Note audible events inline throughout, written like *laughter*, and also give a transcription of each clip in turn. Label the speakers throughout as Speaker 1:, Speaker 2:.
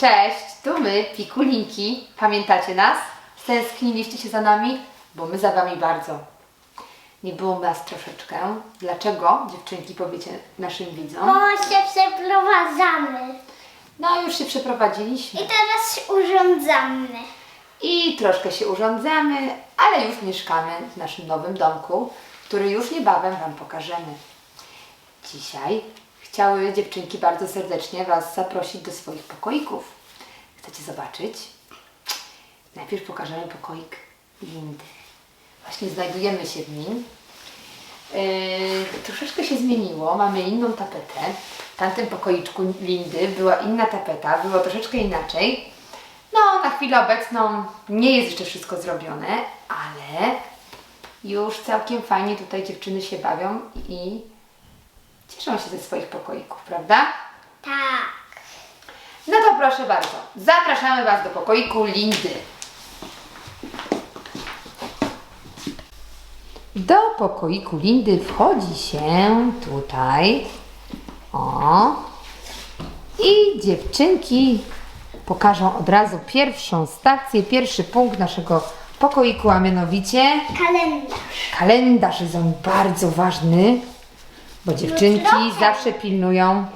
Speaker 1: Cześć, tu my, Pikulinki. Pamiętacie nas? Stęskniliście się za nami? Bo my za Wami bardzo. Nie było nas troszeczkę. Dlaczego, dziewczynki, powiecie naszym widzom?
Speaker 2: Bo się przeprowadzamy.
Speaker 1: No, już się przeprowadziliśmy
Speaker 2: I teraz się urządzamy.
Speaker 1: i troszkę się urządzamy, ale już mieszkamy w naszym nowym domku, który już niebawem Wam pokażemy. Dzisiaj chciały dziewczynki bardzo serdecznie Was zaprosić do swoich pokoików. Chcecie zobaczyć? Najpierw pokażemy pokoik Lindy. Właśnie znajdujemy się w nim. Yy, troszeczkę się zmieniło, mamy inną tapetę. W tamtym pokoiczku Lindy była inna tapeta, było troszeczkę inaczej. No, na chwilę obecną nie jest jeszcze wszystko zrobione, ale już całkiem fajnie tutaj dziewczyny się bawią i cieszą się ze swoich pokoików, prawda?
Speaker 2: Tak.
Speaker 1: No to proszę bardzo, zapraszamy Was do pokoiku Lindy. Do pokoiku Lindy wchodzi się tutaj. O. I dziewczynki pokażą od razu pierwszą stację, pierwszy punkt naszego pokoiku, a mianowicie
Speaker 2: Kalendarz.
Speaker 1: kalendarz jest on bardzo ważny, bo dziewczynki
Speaker 2: trochę.
Speaker 1: zawsze pilnują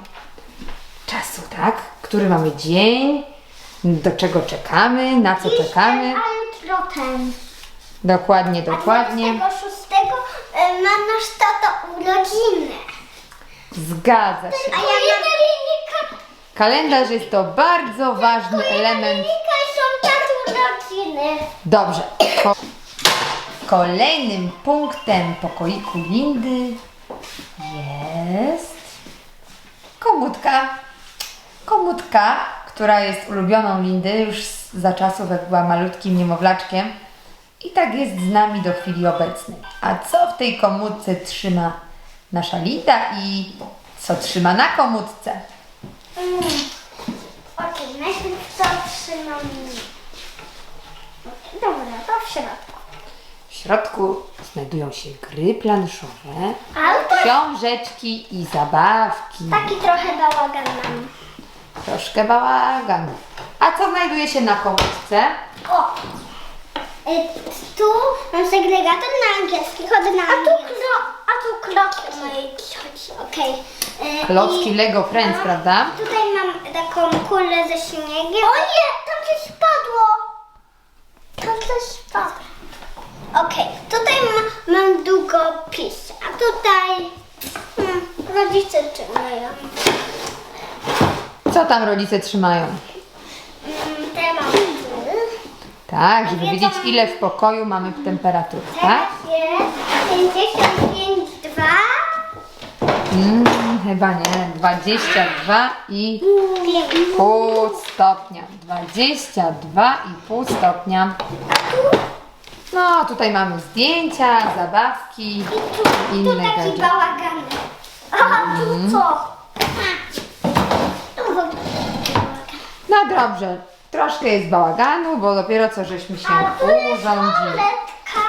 Speaker 1: czasu, tak? Który mamy dzień, do czego czekamy, na co czekamy.
Speaker 2: A jutro ten.
Speaker 1: Dokładnie,
Speaker 2: A
Speaker 1: dokładnie.
Speaker 2: 26 e, ma nasz tata urodziny.
Speaker 1: Zgadza się.
Speaker 2: A ja mam...
Speaker 1: Kalendarz jest to bardzo ważny element.
Speaker 2: Są urodziny.
Speaker 1: Dobrze. Ko- Kolejnym punktem pokoiku Lindy jest komutka. Komutka, która jest ulubioną Lindy już za czasów, jak była malutkim niemowlaczkiem. I tak jest z nami do chwili obecnej. A co w tej komutce trzyma nasza Linda i co trzyma na komutce?
Speaker 2: Mm. Okej, najpierw to trzymam. Dobra, to w środku.
Speaker 1: W środku znajdują się gry planszowe,
Speaker 2: Ale to
Speaker 1: książeczki i zabawki.
Speaker 2: taki trochę bałagan mam.
Speaker 1: Troszkę bałagan. A co znajduje się na komórce?
Speaker 2: O! Y, tu mam segregator na angielski, chodzę na. A tu, klo, a tu kloki mojej cioci, okej. Y,
Speaker 1: Klocki
Speaker 2: i-
Speaker 1: Lego Friends,
Speaker 2: no,
Speaker 1: prawda?
Speaker 2: Tutaj mam taką kulę ze śniegiem. O nie, tam coś spadło! Tam coś spadło. Okej, tutaj ma, mam długopis, a tutaj hmm, rodzice trzymają.
Speaker 1: Co tam rodzice trzymają?
Speaker 2: Mm, te mam tu.
Speaker 1: Tak, żeby wiedzieć ile w pokoju mamy temperatury, tak?
Speaker 2: Teraz jest 55,2.
Speaker 1: Mm, chyba nie. 22 i pół stopnia. 22 i pół stopnia. No, tutaj mamy zdjęcia, zabawki,
Speaker 2: Tu
Speaker 1: inne
Speaker 2: taki
Speaker 1: gadżety.
Speaker 2: bałagan. A tu co? Tu w ogóle
Speaker 1: No dobrze, troszkę jest bałaganu, bo dopiero co żeśmy się
Speaker 2: A tu jest
Speaker 1: urządzili.
Speaker 2: toaletka.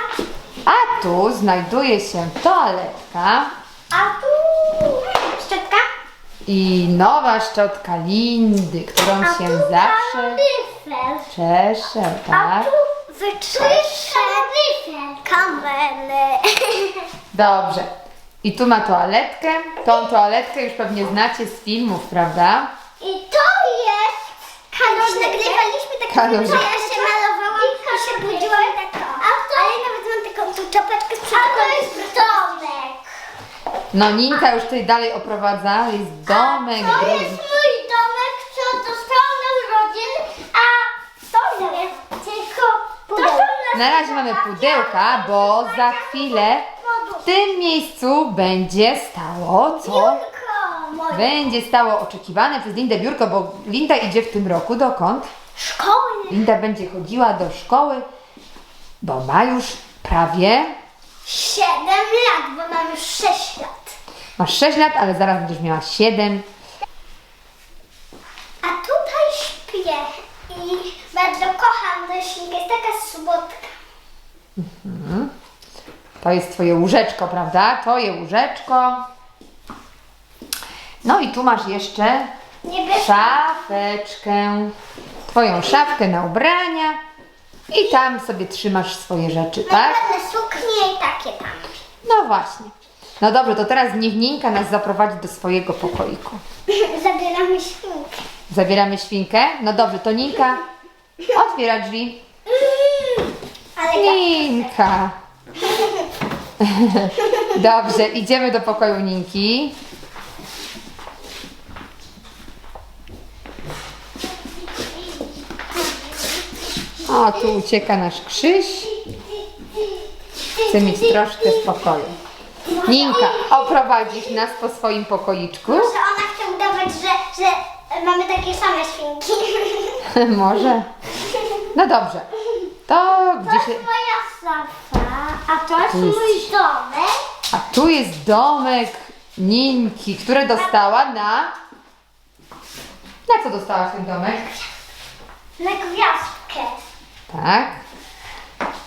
Speaker 1: A tu znajduje się toaletka
Speaker 2: A tu szczotka.
Speaker 1: i nowa szczotka Lindy, którą
Speaker 2: A
Speaker 1: się
Speaker 2: tu
Speaker 1: zawsze czesze,
Speaker 2: A
Speaker 1: tak?
Speaker 2: tu wyczyszczę kamerę.
Speaker 1: Dobrze. I tu ma toaletkę. Tą toaletkę już pewnie znacie z filmów, prawda?
Speaker 2: I to jest Kaloryfer. nagrywaliśmy taką
Speaker 1: Kaloryfer.
Speaker 2: że ja się malowałam i, się budziłam tak. A to, ale nawet mam taką tu czapeczkę z A to jest domek.
Speaker 1: No Ninka już tutaj dalej oprowadza. Jest domek,
Speaker 2: To
Speaker 1: drogi.
Speaker 2: jest mój domek, co dostałam od rodziny, a to nie jest tylko pudełko.
Speaker 1: Na razie mamy pudełka, bo za chwilę w tym miejscu będzie stało co? Będzie stało oczekiwane przez Lindę biurko, bo Linda idzie w tym roku dokąd?
Speaker 2: Szkoły.
Speaker 1: Linda będzie chodziła do szkoły, bo ma już prawie,
Speaker 2: Siedem lat, bo mam już sześć lat.
Speaker 1: masz 6 lat, ale zaraz będziesz miała 7.
Speaker 2: A tutaj śpię i bardzo kocham świnkę, jest taka słodka.
Speaker 1: To jest twoje łóżeczko, prawda? To je łóżeczko. No i tu masz jeszcze
Speaker 2: Niebieskie.
Speaker 1: szafeczkę, twoją szafkę na ubrania i tam sobie trzymasz swoje rzeczy, tak?
Speaker 2: Ładne suknie i takie tam.
Speaker 1: No właśnie. No dobrze, to teraz niech Ninka nas zaprowadzi do swojego pokoiku. *laughs*
Speaker 2: Zabieramy świnkę.
Speaker 1: Zabieramy świnkę? No dobrze, to Ninka otwiera drzwi.
Speaker 2: Ale.
Speaker 1: Ninka. Dobrze, idziemy do pokoju Ninki. O, tu ucieka nasz Krzyś. Chce mieć troszkę spokoju. Ninka, oprowadzisz nas po swoim pokoiczku?
Speaker 2: Może ona chce udawać, że, że mamy takie same świnki. *laughs*
Speaker 1: Może. No dobrze. To gdzie
Speaker 2: To
Speaker 1: się...
Speaker 2: jest moja safa, a to jest
Speaker 1: Tu jest-
Speaker 2: mój domek.
Speaker 1: A tu jest domek Ninki, które dostała na... Na co dostałaś ten domek?
Speaker 2: Na gwiazdkę.
Speaker 1: Tak.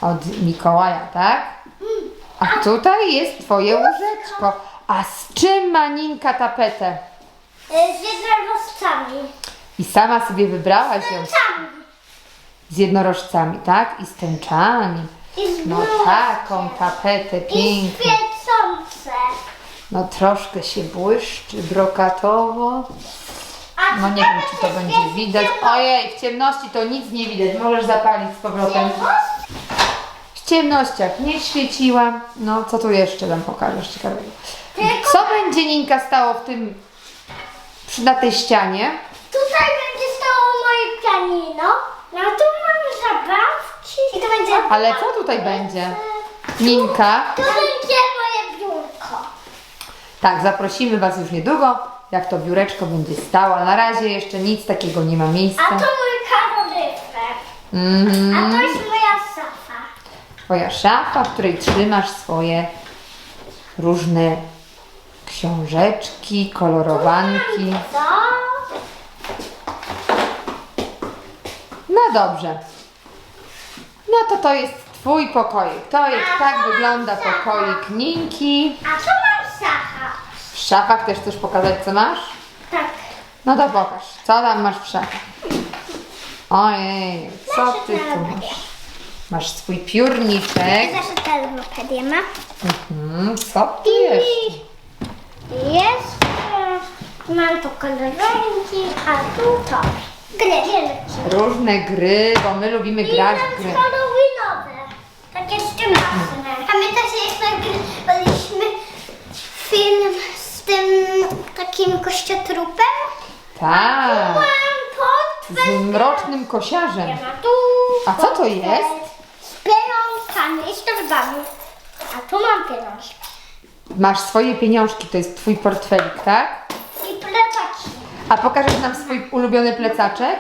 Speaker 1: Od Mikołaja, tak? A tutaj jest twoje łóżeczko. A z czym ma Ninka tapetę?
Speaker 2: Y, Z jednorożcami.
Speaker 1: I sama sobie wybrałaś ją z jednorożcami, tak? I z tęczami.
Speaker 2: I z
Speaker 1: No taką tapetę
Speaker 2: I
Speaker 1: piękną.
Speaker 2: świecące.
Speaker 1: No troszkę się błyszczy brokatowo.
Speaker 2: A
Speaker 1: No nie wiem, czy to będzie widać. Ojej, w ciemności to nic nie widać. Możesz zapalić z powrotem. W ciemnościach nie świeciła. No, co tu jeszcze nam pokażesz ciekawego? Co będzie Ninka stało w tym, przy, na tej ścianie?
Speaker 2: Tutaj będzie stało moje pianino. No tu mam zabawki. I to będzie...
Speaker 1: Ale co tutaj będzie? Ninka.
Speaker 2: Tu będzie moje biurko.
Speaker 1: Tak, zaprosimy Was już niedługo, jak to biureczko będzie stało. Na razie jeszcze nic takiego nie ma miejsca.
Speaker 2: A to mój kaloryfer.
Speaker 1: Mhm.
Speaker 2: A to jest moja safa.
Speaker 1: Twoja szafa, w której trzymasz swoje różne książeczki, kolorowanki.
Speaker 2: Co?
Speaker 1: No dobrze. No to to jest Twój pokoik. To jest, tak wygląda pokoik Ninki.
Speaker 2: A co mam sacha?
Speaker 1: W szafach też chcesz pokazać, co masz?
Speaker 2: Tak.
Speaker 1: No to pokaż, co tam masz w szafach. Ojej, co ty tu masz? Masz swój piórniczek.
Speaker 2: Zaszyta logopedię ma.
Speaker 1: Mhm, co tu jeszcze?
Speaker 2: Jest. e, Mam tu kolorynki, a tu to. Gry.
Speaker 1: Różne gry, bo my lubimy grać w gry.
Speaker 2: halloweenowe. Takie sztywne. Pamiętacie jak nagrywaliśmy film z tym takim kościotrupem?
Speaker 1: Tak,
Speaker 2: Mam
Speaker 1: z mrocznym kosiarzem.
Speaker 2: A tu.
Speaker 1: A co to jest?
Speaker 2: Z pieniążkami i z torbami. A tu mam pieniążki.
Speaker 1: Masz swoje pieniążki, to jest twój portfelik, tak? A pokażesz nam swój ulubiony plecaczek?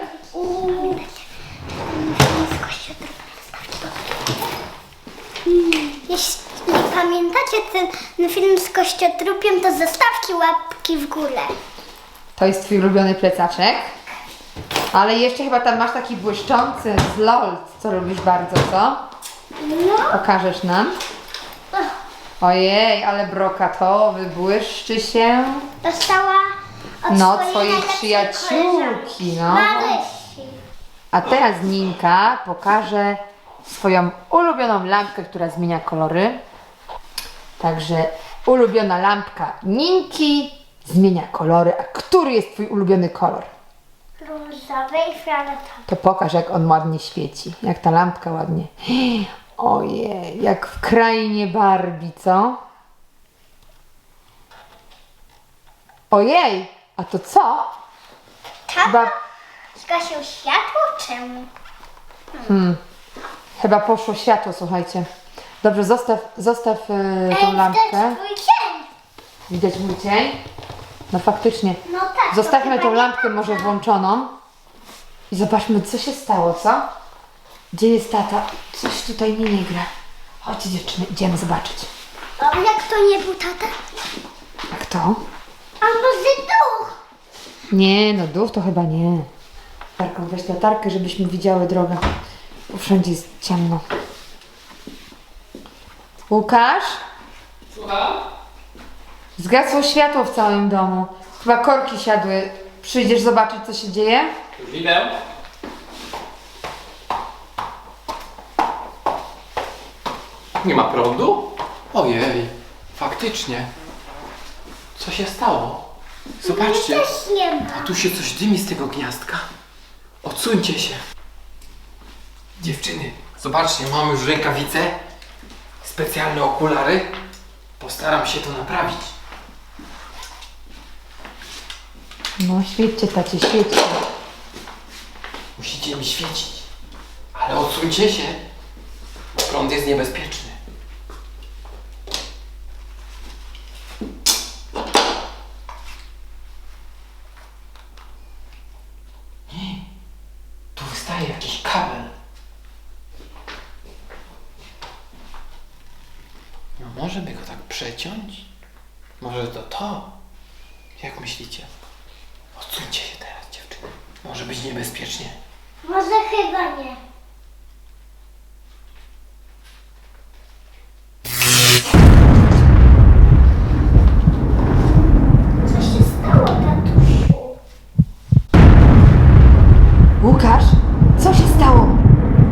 Speaker 2: Jeśli pamiętacie ten film z kościotrupiem, to zostawcie łapki w górę.
Speaker 1: To jest twój ulubiony plecaczek. Ale jeszcze chyba tam masz taki błyszczący z LOL, co lubisz bardzo, co?
Speaker 2: No.
Speaker 1: Pokażesz nam? Ojej, ale brokatowy, błyszczy się.
Speaker 2: Dostała od
Speaker 1: No,
Speaker 2: swojej
Speaker 1: twojej
Speaker 2: najlepszej
Speaker 1: przyjaciółki, no.
Speaker 2: Marysi.
Speaker 1: A teraz Ninka pokaże swoją ulubioną lampkę, która zmienia kolory. Także ulubiona lampka Ninki zmienia kolory. A który jest twój ulubiony kolor?
Speaker 2: Różowy i fioletowy.
Speaker 1: To pokaż, jak on ładnie świeci. Jak ta lampka ładnie. Ojej, jak w krainie Barbie, co? Ojej, a to co? Chyba,
Speaker 2: Tata zgasił światło? Czemu?
Speaker 1: chyba poszło światło, słuchajcie. Dobrze, zostaw, zostaw e, tą lampkę.
Speaker 2: widać twój cień.
Speaker 1: Widać mój cień? No faktycznie.
Speaker 2: No tak.
Speaker 1: Zostawmy tą lampkę może włączoną i zobaczmy, co się stało, co? Gdzie jest tata? Coś tutaj mi nie gra. Chodźcie dziewczyny, idziemy zobaczyć.
Speaker 2: A jak to nie był tata?
Speaker 1: A kto?
Speaker 2: A może duch?
Speaker 1: Nie, no duch to chyba nie. Darką, weź latarkę, żebyśmy widziały drogę. Bo wszędzie jest ciemno. Łukasz?
Speaker 3: Słucham?
Speaker 1: Zgasło światło w całym domu. Chyba korki siadły przyjdziesz zobaczyć, co się dzieje?
Speaker 3: Już idę. Nie ma prądu? Ojej, faktycznie. Co się stało? Zobaczcie,
Speaker 2: Też nie ma.
Speaker 3: tu się coś dymi z tego gniazdka. Odsuńcie się. Dziewczyny, zobaczcie, mam już rękawice, specjalne okulary. Postaram się to naprawić.
Speaker 1: No, świećcie, tacie, świećcie.
Speaker 3: Musicie mi świecić. Ale odsuńcie się, bo prąd jest niebezpieczny. Nie, tu wystaje jakiś kabel. Może by go tak przeciąć? Może to to? Jak myślicie? Odsuńcie się teraz, dziewczyny. Może być niebezpiecznie.
Speaker 2: Może chyba nie. Co się stało, tatusiu?
Speaker 1: Łukasz, co się stało?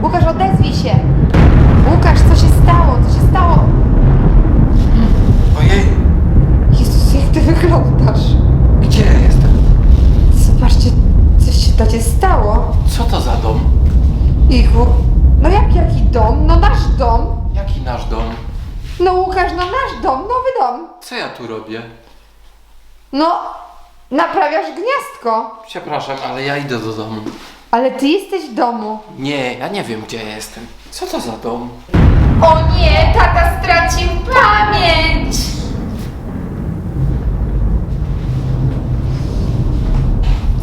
Speaker 1: Łukasz, odezwij się. Łukasz, co się stało? Co się stało?
Speaker 3: Ojej,
Speaker 1: Jezus, jak ty wyglądasz?
Speaker 3: gdzie ja jestem?
Speaker 1: Zobaczcie, coś się tacie stało.
Speaker 3: Co to za dom?
Speaker 1: Ichu, no jak jaki dom? No nasz dom.
Speaker 3: Jaki nasz dom?
Speaker 1: No Łukasz, no nasz dom, nowy dom.
Speaker 3: Co ja tu robię?
Speaker 1: No, naprawiasz gniazdko.
Speaker 3: Przepraszam, ale ja idę do domu.
Speaker 1: Ale ty jesteś w domu.
Speaker 3: Nie, ja nie wiem, gdzie ja jestem. Co to za dom?
Speaker 1: O nie, tata stracił pamięć.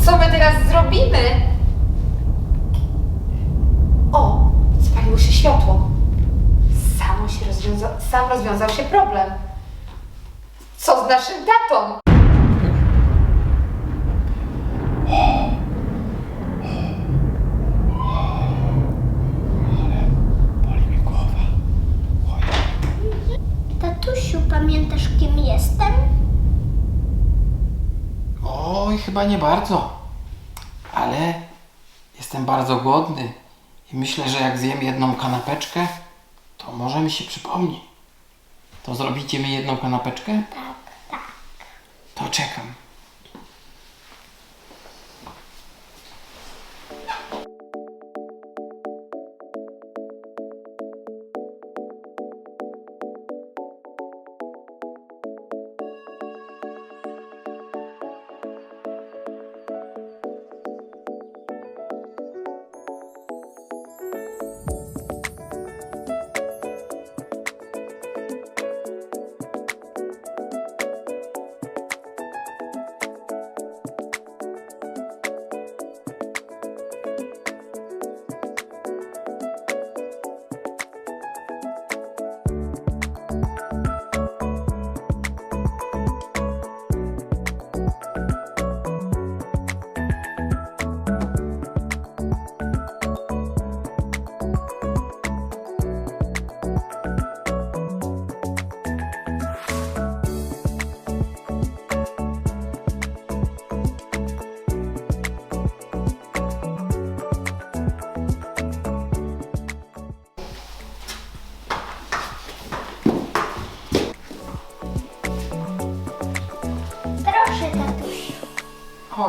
Speaker 1: Co my teraz zrobimy? O, spaliło się światło. Samo się rozwiąza- sam rozwiązał się problem. Co z naszym tatą?
Speaker 3: Boli mi głowa.
Speaker 2: Tatusiu, pamiętasz kim jestem?
Speaker 3: Oj, chyba nie bardzo. Ale jestem bardzo głodny. I myślę, że jak zjem jedną kanapeczkę, to może mi się przypomni. To zrobicie mi jedną kanapeczkę?
Speaker 2: Tak.
Speaker 3: To czekam.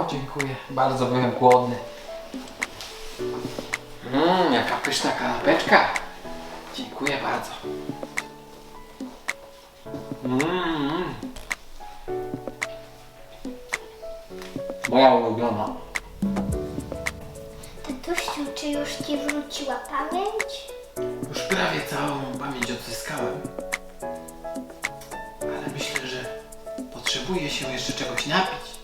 Speaker 3: O, dziękuję. Bardzo byłem głodny. Mmm, jaka pyszna kanapeczka. Dziękuję bardzo. Mmm. Moja ulubiona.
Speaker 2: Tatusiu, czy już ci wróciła pamięć?
Speaker 3: Już prawie całą pamięć odzyskałem. Ale myślę, że potrzebuję się jeszcze czegoś napić.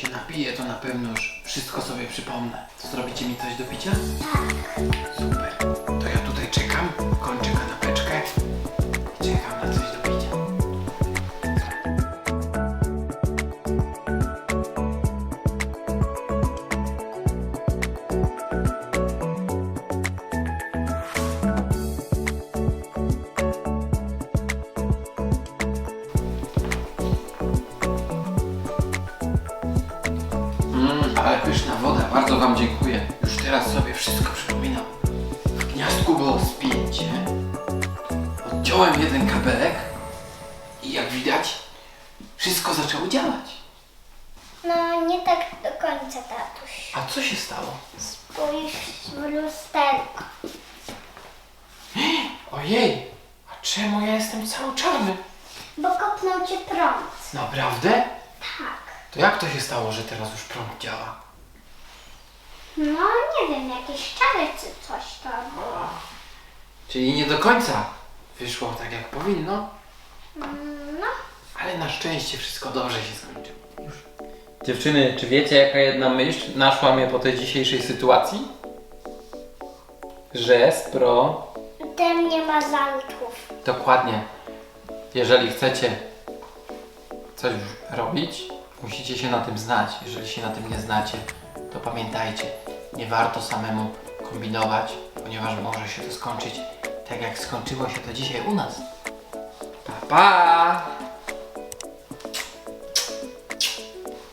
Speaker 3: Się napiję, to na pewno już wszystko sobie przypomnę. To zrobicie mi coś do picia?
Speaker 2: Tak.
Speaker 3: Super. Pyszna woda, bardzo Wam dziękuję. Już teraz sobie wszystko przypominam. W gniazdku było spięcie. Odciąłem jeden kabelek i jak widać, wszystko zaczęło działać.
Speaker 2: No, nie tak do końca, tatuś.
Speaker 3: A co się stało?
Speaker 2: Spójrz w lusterko. *gasps*
Speaker 3: Ojej, a czemu ja jestem cały czarny?
Speaker 2: Bo kopnął cię prąd.
Speaker 3: Naprawdę?
Speaker 2: Tak.
Speaker 3: To jak to się stało, że teraz już prąd działa?
Speaker 2: No, nie wiem, jakieś czary czy coś to było.
Speaker 3: Czyli nie do końca wyszło tak jak powinno,
Speaker 2: Mm, No,
Speaker 3: ale na szczęście wszystko dobrze się skończyło. Już. Dziewczyny, czy wiecie jaka jedna myśl naszła mnie po tej dzisiejszej sytuacji? Że Spro
Speaker 2: ten nie ma zaltów.
Speaker 3: Dokładnie. Jeżeli chcecie coś robić, musicie się na tym znać. Jeżeli się na tym nie znacie, to pamiętajcie, nie warto samemu kombinować, ponieważ może się to skończyć tak jak skończyło się to dzisiaj u nas. Pa, pa!